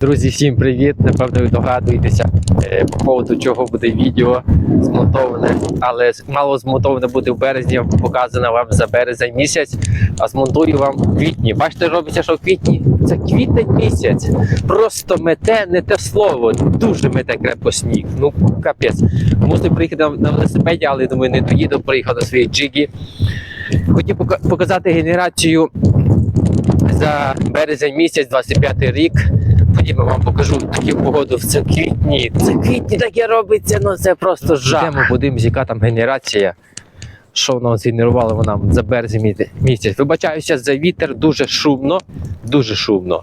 Друзі, всім привіт! Напевно, ви догадуєтеся е, по поводу чого буде відео змонтоване, але мало змонтоване буде в березні, показано вам за березень місяць, а змонтую вам в квітні. Бачите, робиться, що в квітні це квітень місяць. Просто мете не те слово, дуже мете крепко сніг. Ну капець. Мусив приїхати на, велосипеді, але думаю, не доїду, приїхав на своїй джигі. Хотів показати генерацію за березень місяць, 25 рік. Ходімо, вам покажу таку погоду в це квітні. Це квітні таке робиться, ну це просто жах. Йдемо, подивимось, яка там генерація. Що вона згенерувала вона за березень місяць. Вибачаюся за вітер, дуже шумно, дуже шумно.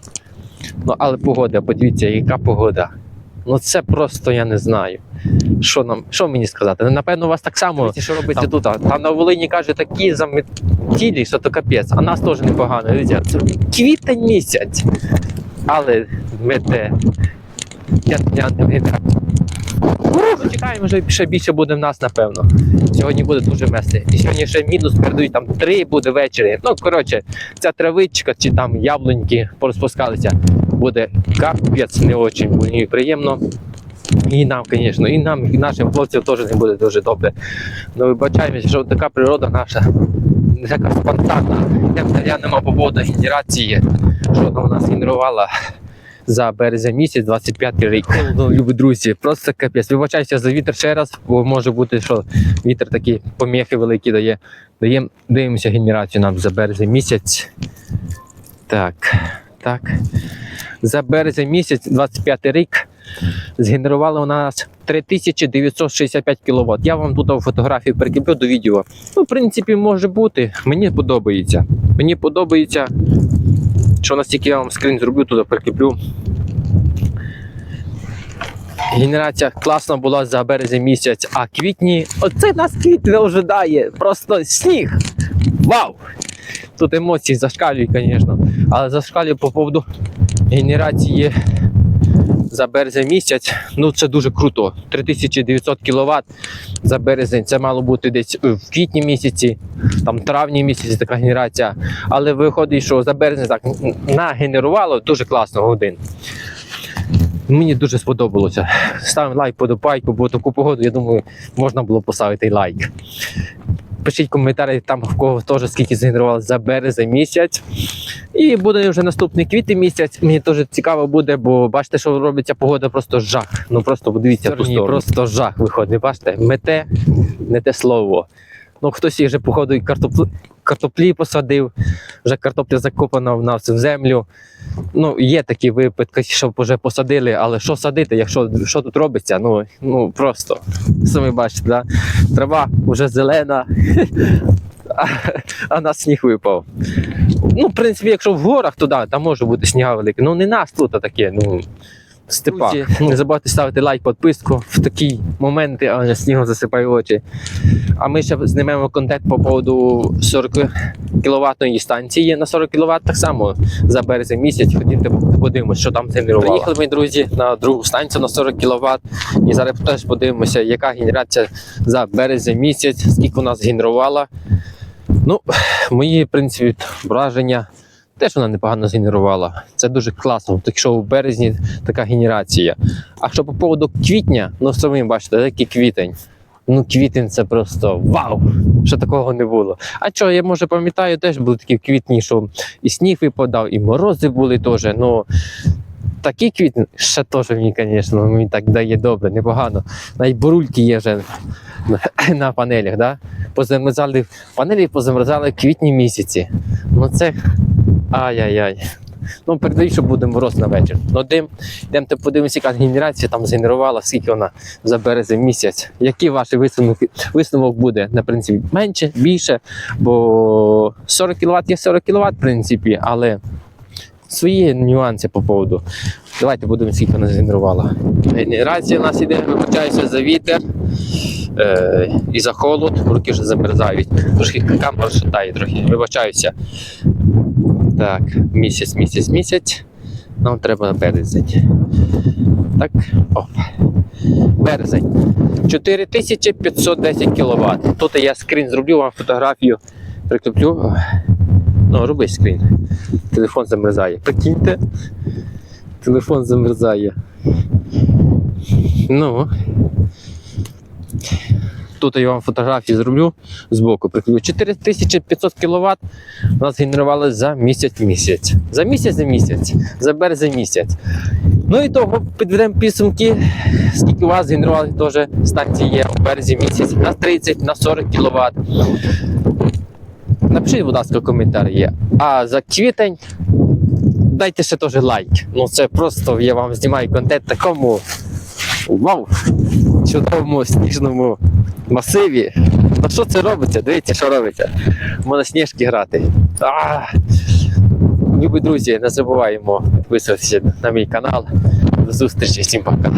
Ну, але погода, подивіться, яка погода. Ну це просто я не знаю. Що нам, що мені сказати? Ну, Напевно, у вас так само Дивіться, що робиться тут. А Там на Волині каже, такі заметілі, що то капець, а нас теж непогано. Дивіться, це квітень місяць. Але мете. Я, я не вгадаю. Ну, Чекаємо, що ще більше буде в нас, напевно. Сьогодні буде дуже мести. І сьогодні ще мінус передають, там 3 буде ввечері. Ну, коротше, ця травичка чи там яблуньки порозпускалися. Буде капець не очень мені приємно. І нам, звісно, і нам, і нашим хлопцям теж не буде дуже добре. Ну, вибачаємося, що така природа наша не така спонтанна. Як глянемо по поводу генерації, що там у нас генерувала за березень місяць, 25 рік. Ну, любі друзі, просто капець. Вибачаюся за вітер ще раз, бо може бути, що вітер такі поміхи великі дає. Даємо, дивимося генерацію нам за березень місяць. Так, так. За березень місяць, 25 рік, згенерувала у нас 3965 кВт. Я вам тут фотографію прикріплю до відео. Ну, в принципі, може бути. Мені подобається. Мені подобається, що настільки я вам скрін зроблю, туди прикріплю. Генерація класна була за березень місяць, а квітні. Оце нас квітне ожидає. Просто сніг. Вау! Тут емоції зашкалюють, звісно. Але зашкалює по поводу генерації за березень місяць. Ну це дуже круто. 3900 кВт за березень. Це мало бути десь е, в квітні місяці, там травні місяці така генерація. Але виходить, що за березень так нагенерувало дуже класно годин. Мені дуже сподобалося. Ставимо лайк, подобайку, бо таку погоду, я думаю, можна було поставити лайк. Пишіть коментарі там в кого теж скільки згенерували за березень місяць. І буде вже наступний квітень місяць. Мені теж цікаво буде, бо бачите, що робиться погода просто жах. Ну просто подивіться, ту просто жах виходить. Бачите, мете не те слово. Ну хтось їх вже походу і картоплі, картоплі посадив, вже картопля закопана в нас в землю. Ну, є такі випадки, що вже посадили, але що садити, якщо що тут робиться? Ну, ну просто самі бачите, да? Трава вже зелена, а, нас на сніг випав. Ну, в принципі, якщо в горах, то да, там може бути сніга велика. Ну не нас тут таке, ну. В Степах. Не забувайте ставити лайк, підписку в такі моменти, а снігом засипає очі. А ми ще знімемо контент по поводу 40 кіловатної станції на 40 кВт так само за березень місяць. Ходімо подивимося, що там генерувало. Приїхали ми, друзі, на другу станцію на 40 кВт. І зараз теж подивимося, яка генерація за березень місяць, скільки у нас генерувала. Ну, мої, в принципі, враження. Теж вона непогано згенерувала. Це дуже класно. Так що в березні така генерація. А що по поводу квітня, ну самі бачите, який квітень. Ну, квітень це просто вау! Що такого не було. А що, я може пам'ятаю, теж були такі квітні, що і сніг випадав, і морози були теж. Ну такі квітні ще теж мені, звісно, мені так дає добре, непогано. Навіть бурульки є вже на, на панелях, да? Позамерзали, панелі позамерзали в квітні місяці. Ну це ай-яй-яй. Ну, передають, що буде мороз на вечір. Ну, дим, йдемо подивимося, яка генерація там згенерувала, скільки вона за березень місяць. Який ваш висновок, висновок буде, на принципі, менше, більше, бо 40 кВт є 40 кВт, в принципі, але свої нюанси по поводу. Давайте подивимося, скільки вона згенерувала. Генерація у нас іде, вибачаюся за вітер е, і за холод, руки вже замерзають. Трошки камера шатає трохи, вибачаюся. Так, місяць, місяць, місяць. Нам треба березень. Так, оп. Березень. 4510 кВт. Тут я скрін зроблю вам фотографію. Прикріплю. Ну, роби скрін. Телефон замерзає. Прикиньте. Телефон замерзає. Ну. Тут я вам фотографії зроблю збоку. Прикріплю. 4500 кВт у нас генерували за місяць місяць. За місяць за місяць, за березень місяць. Ну і того підведемо підсумки, скільки у вас генерували теж станції є у березні місяць. На 30, на 40 кВт. Напишіть, будь ласка, коментар є. А за квітень дайте ще теж лайк. Ну це просто я вам знімаю контент такому вау! Чудовому сніжному масиві. Ну що це робиться? Дивіться, що робиться. Можна сніжки грати. Любі друзі, не забуваємо підписуватися на мій канал. До зустрічі, всім пока.